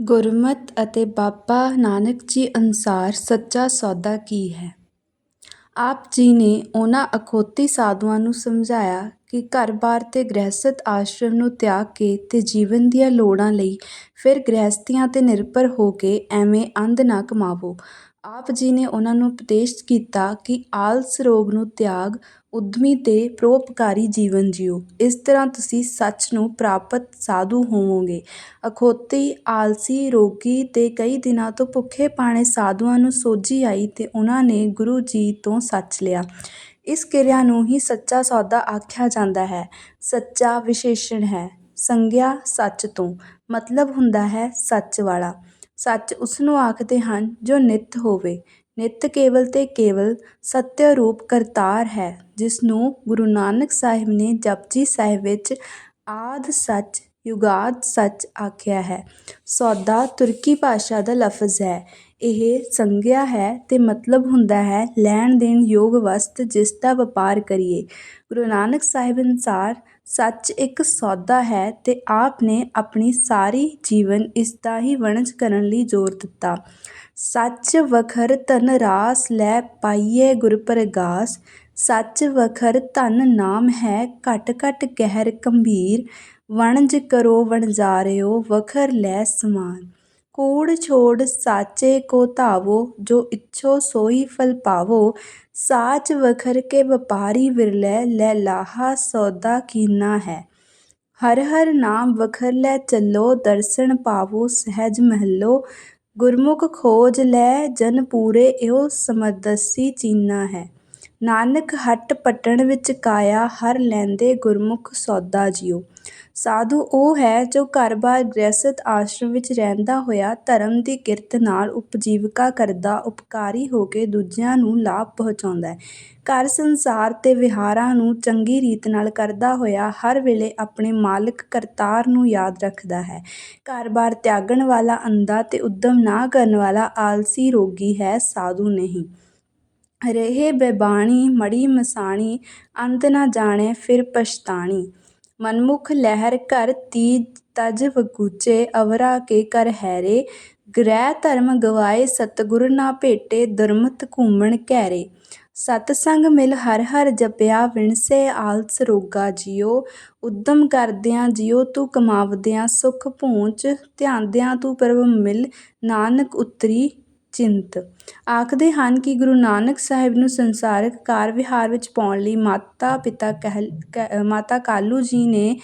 ਗੁਰਮਤਿ ਅਤੇ ਬਾਬਾ ਨਾਨਕ ਜੀ ਅਨੁਸਾਰ ਸੱਚਾ ਸੌਦਾ ਕੀ ਹੈ ਆਪ ਜੀ ਨੇ ਉਹਨਾਂ ਅਖੌਤੀ ਸਾਧੂਆਂ ਨੂੰ ਸਮਝਾਇਆ ਕਿ ਘਰ-ਬਾਰ ਤੇ ਗ੍ਰਹਿਸਥ ਆਸ਼ਰਮ ਨੂੰ ਤਿਆਗ ਕੇ ਤੇ ਜੀਵਨ ਦੀਆਂ ਲੋੜਾਂ ਲਈ ਫਿਰ ਗ੍ਰਹਿਸਥੀਆਂ ਤੇ ਨਿਰਭਰ ਹੋ ਕੇ ਐਵੇਂ ਅੰਧ ਨਾ ਕਮਾਵੋ। ਆਪ ਜੀ ਨੇ ਉਹਨਾਂ ਨੂੰ ਉਪਦੇਸ਼ ਕੀਤਾ ਕਿ ਆਲਸ ਰੋਗ ਨੂੰ ਤਿਆਗ ਉੱਦਮੀ ਅਤੇ ਪਰਉਪਕਾਰੀ ਜੀਵਨ ਜੀਓ। ਇਸ ਤਰ੍ਹਾਂ ਤੁਸੀਂ ਸੱਚ ਨੂੰ ਪ੍ਰਾਪਤ ਸਾਧੂ ਹੋਵੋਗੇ। ਅਖੌਤੀ, ਆਲਸੀ, ਰੋਗੀ ਤੇ ਕਈ ਦਿਨਾਂ ਤੋਂ ਭੁੱਖੇ-ਭਾਣੇ ਸਾਧੂਆਂ ਨੂੰ ਸੋਝੀ ਆਈ ਅਤੇ ਉਹਨਾਂ ਨੇ ਗੁਰੂ ਜੀ ਤੋਂ ਸੱਚ ਲਿਆ। ਇਸ ਕਿਰਿਆ ਨੂੰ ਹੀ ਸੱਚਾ ਸੌਦਾ ਆਖਿਆ ਜਾਂਦਾ ਹੈ। ਸੱਚਾ ਵਿਸ਼ੇਸ਼ਣ ਹੈ ਸੰਗਿਆ ਸੱਚ ਤੋਂ, ਮਤਲਬ ਹੁੰਦਾ ਹੈ ਸੱਚ ਵਾਲਾ। ਸੱਚ ਉਸਨੂੰ ਆਖਦੇ ਹਨ, ਜੋ ਨਿੱਤ ਹੋਵੇ। ਨਿੱਤ ਕੇਵਲ ਤੇ ਕੇਵਲ ਸਤਿਅਰੂਪ ਕਰਤਾਰ ਹੈ ਜਿਸ ਨੂੰ ਗੁਰੂ ਨਾਨਕ ਸਾਹਿਬ ਨੇ ਜਪਜੀ ਸਾਹਿਬ ਵਿੱਚ ਆਦਿ ਸੱਚ ਯੁਗਾਦਿ ਸੱਚ ਆਖਿਆ ਹੈ। ਸੌਦਾ ਤੁਰਕੀ ਭਾਸ਼ਾ ਦਾ ਲਫ਼ਜ਼ ਹੈ। ਇਹ ਸੰਗਿਆ ਹੈ ਅਤੇ ਮਤਲਬ ਹੁੰਦਾ ਹੈ ਲੈਣ-ਦੇਣ ਯੋਗ ਵਸਤ ਜਿਸ ਦਾ ਵਪਾਰ ਕਰੀਏ। ਗੁਰੂ ਨਾਨਕ ਸਾਹਿਬ ਅਨੁਸਾਰ ਸੱਚ ਇੱਕ ਸੌਦਾ ਹੈ ਅਤੇ ਆਪ ਨੇ ਆਪਣੀ ਸਾਰੀ ਜੀਵਨ ਇਸਦਾ ਹੀ ਵਣਜ ਕਰਨ ਲਈ ਜ਼ੋਰ ਦਿੱਤਾ। ਸੱਚ ਵਖਰ ਧਨ ਰਾਸ ਲੈ ਪਾਈਏ ਗੁਰ ਪਰਗਾਸ। ਸੱਚ ਵਖਰ ਧਨ ਨਾਮ ਹੈ, ਘਟ ਘਟ ਗਹਿਰ ਗੰਭੀਰ। ਵਣਜ ਕਰੋ ਵਣਜਾਰਿਓ, ਵਖਰ ਲੈ ਸਮਾਨ। ਕੂੜ ਛੋੜ ਸਾਚੇ ਕੋ ਧਾਵੋ, ਜੋ ਇੱਛੋ ਸੋਈ ਫਲ ਪਾਵੋ। ਸਾਚ ਵਖਰ ਕੇ ਵਪਾਰੀ ਵਿਰਲੇ, ਲੈ ਲਾਹਾ ਸੌਦਾ ਕੀਨਾ ਹੈ। ਹਰ ਹਰ ਨਾਮ ਵਖਰ ਲੈ ਚੱਲੋ, ਦਰਸਨ ਪਾਵੋ, ਸਹਿਜ ਮਹਲੋ। ਗੁਰਮੁਖ ਖੋਜ ਲੈ, ਜਨ ਪੂਰੇ, ਇਹੋ ਸਮਦਰਸੀ ਚੀਨਾ ਹੈ। ਨਾਨਕ ਹੱਟ ਪੱਟਣ ਵਿੱਚ ਕਾਇਆ ਹਰਿ ਲੈਂਦੇ ਗੁਰਮੁਖ ਸੌਦਾ ਜੀਓ। ਸਾਧੂ ਉਹ ਹੈ ਜੋ ਘਰ-ਬਾਰ ਗ੍ਰਹਿਸਥ ਆਸ਼ਰਮ ਵਿੱਚ ਰਹਿੰਦਾ ਹੋਇਆ ਧਰਮ ਦੀ ਕਿਰਤ ਨਾਲ ਉਪਜੀਵਕਾ ਕਰਦਾ, ਉਪਕਾਰੀ ਹੋ ਕੇ ਦੂਜਿਆਂ ਨੂੰ ਲਾਭ ਪਹੁੰਚਾਉਂਦਾ। ਹੈ ਘਰ ਸੰਸਾਰ ਤੇ ਵਿਹਾਰਾਂ ਨੂੰ ਚੰਗੀ ਰੀਤ ਨਾਲ ਕਰਦਾ ਹੋਇਆ ਹਰ ਵੇਲੇ ਆਪਣੇ ਮਾਲਕ ਕਰਤਾਰ ਨੂੰ ਯਾਦ ਰੱਖਦਾ ਹੈ। ਘਰ-ਬਾਰ ਤਿਆਗਣ ਵਾਲਾ ਅੰਧਾ ਤੇ ਉੱਦਮ ਨਾ ਕਰਨ ਵਾਲਾ ਆਲਸੀ ਰੋਗੀ ਹੈ ਸਾਧੂ ਨਹੀਂ। ਰਹੇ ਬੈਬਾਣੀ, ਮੜ੍ਹੀ ਮਸਾਣੀ, ਅੰਤ ਨਾ ਜਾਣੇ ਫਿਰ ਪਛਤਾਣੀ। ਮਨਮੁਖ ਲਹਿਰ ਘਰ ਤੀਜ ਤਜ ਵਗੁਚੈ, ਅਵਰਾ ਕੇ ਕਰ ਹੈਰੇ। ਗ੍ਰਹਿ ਧਰਮ ਗਵਾਏ, ਸਤਿਗੁਰ ਨਾ ਭੇਟੇ, ਦੁਰਮਤ ਘੂਮਣ ਘੈਰੇ ਸਤਿ ਸੰਗ ਮਿਲ ਹਰ ਹਰ ਜਪਿਆ, ਵਿਣਸੇ ਆਲਸ ਰੋਗਾ ਜੀਓ। ਉੱਦਮ ਕਰਦਿਆਂ ਜੀਓ ਤੂੰ ਕਮਾਵਦਿਆਂ ਸੁਖ ਪਹੁੰਚ। ਧਿਆਉਂਦਿਆਂ ਤੂੰ ਪ੍ਰਭ ਮਿਲ, ਨਾਨਕ ਉਤਰੀ ਚਿੰਤ। ਆਖਦੇ ਹਨ ਕਿ ਗੁਰੂ ਨਾਨਕ ਸਾਹਿਬ ਨੂੰ ਸੰਸਾਰਕ ਕਾਰ-ਵਿਹਾਰ ਵਿੱਚ ਪਾਉਣ ਲਈ ਮਾਤਾ ਕਾਲੂ ਜੀ ਨੇ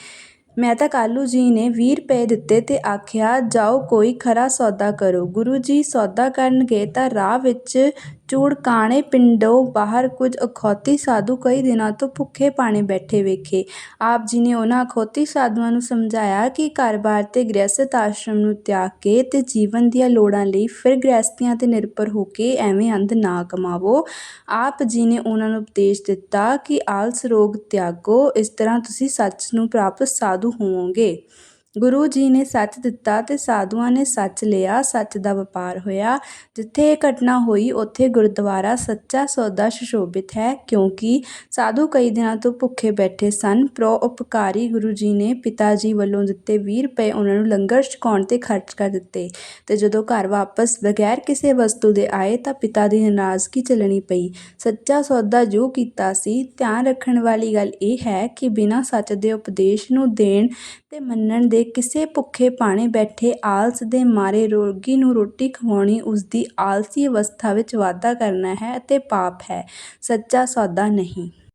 ਮੈਂ ਤਾਂ ਕਾਲੂ ਜੀ ਨੇ ਵੀਹ ਰੁਪਏ ਦਿੱਤੇ ਤੇ ਆਖਿਆ, ਜਾਓ ਕੋਈ ਖਰਾ ਸੌਦਾ ਕਰੋ। ਗੁਰੂ ਜੀ ਸੌਦਾ ਕਰਨ ਗਏ ਤਾਂ ਰਾਹ ਵਿੱਚ ਚੂੜਕਾਣੇ ਪਿੰਡੋਂ ਬਾਹਰ ਕੁਝ ਅਖੌਤੀ ਸਾਧੂ ਕਈ ਦਿਨਾਂ ਤੋਂ ਭੁੱਖੇ-ਭਾਣੇ ਬੈਠੇ ਵੇਖੇ। ਆਪ ਜੀ ਨੇ ਉਹਨਾਂ ਅਖੌਤੀ ਸਾਧੂਆਂ ਨੂੰ ਸਮਝਾਇਆ ਕਿ ਘਰ-ਬਾਰ ਤੇ ਗ੍ਰਹਿਸਥ ਆਸ਼ਰਮ ਨੂੰ ਤਿਆਗ ਕੇ ਤੇ ਜੀਵਨ ਦੀਆਂ ਲੋੜਾਂ ਲਈ ਫਿਰ ਗ੍ਰਹਿਸਥੀਆਂ ਤੇ ਨਿਰਭਰ ਹੋ ਕੇ ਐਵੇਂ ਅੰਧ ਨਾ ਕਮਾਵੋ। ਆਪ ਜੀ ਨੇ ਉਹਨਾਂ ਨੂੰ ਉਪਦੇਸ਼ ਦਿੱਤਾ ਕਿ ਆਲਸ ਰੋਗ ਤਿਆਗੋ। ਇਸ ਤਰ੍ਹਾਂ ਤੁਸੀਂ ਸੱਚ ਨੂੰ ਪ੍ਰਾਪਤ ਸਾਧੂ ਹੋਵੋਗੇ। ਗੁਰੂ ਜੀ ਨੇ ਸੱਚ ਦਿੱਤਾ ਅਤੇ ਸਾਧੂਆਂ ਨੇ ਸੱਚ ਲਿਆ। ਸੱਚ ਦਾ ਵਪਾਰ ਹੋਇਆ। ਜਿੱਥੇ ਇਹ ਘਟਨਾ ਹੋਈ, ਉੱਥੇ ਗੁਰਦੁਆਰਾ ਸੱਚਾ ਸੌਦਾ ਸੁਸ਼ੋਭਿਤ ਹੈ, ਕਿਉਂਕਿ ਸਾਧੂ ਕਈ ਦਿਨਾਂ ਤੋਂ ਭੁੱਖੇ ਬੈਠੇ ਸਨ। ਪਰਉਪਕਾਰੀ ਗੁਰੂ ਜੀ ਨੇ ਪਿਤਾ ਜੀ ਵੱਲੋਂ ਦਿੱਤੇ ਵੀਹ ਰੁਪਏ ਉਹਨਾਂ ਨੂੰ ਲੰਗਰ ਛਕਾਉਣ ਤੇ ਖਰਚ ਕਰ ਦਿੱਤੇ ਤੇ ਜਦੋਂ ਘਰ ਵਾਪਸ ਬਗ਼ੈਰ ਕਿਸੇ ਵਸਤੂ ਦੇ ਆਏ ਤਾਂ ਪਿਤਾ ਦੀ ਨਾਰਾਜ਼ਗੀ ਚੱਲਣੀ ਪਈ। ਸੱਚਾ ਸੌਦਾ ਜੋ ਕੀਤਾ ਸੀ। ਧਿਆਨ ਰੱਖਣ ਵਾਲੀ ਗੱਲ ਇਹ ਹੈ ਕਿ ਬਿਨਾਂ ਸੱਚ ਦੇ ਉਪਦੇਸ਼ ਨੂੰ ਦੇਣ ਤੇ ਮੰਨਣ ਦੇ ਕਿਸੇ ਭੁੱਖੇ-ਭਾਣੇ ਬੈਠੇ ਆਲਸ ਦੇ ਮਾਰੇ ਰੋਗੀ ਨੂੰ ਰੋਟੀ ਖਵਾਉਣੀ ਉਸਦੀ ਆਲਸੀ ਅਵਸਥਾ ਵਿੱਚ ਵਾਧਾ ਕਰਨਾ ਹੈ ਅਤੇ ਪਾਪ ਹੈ, ਸੱਚਾ ਸੌਦਾ ਨਹੀਂ।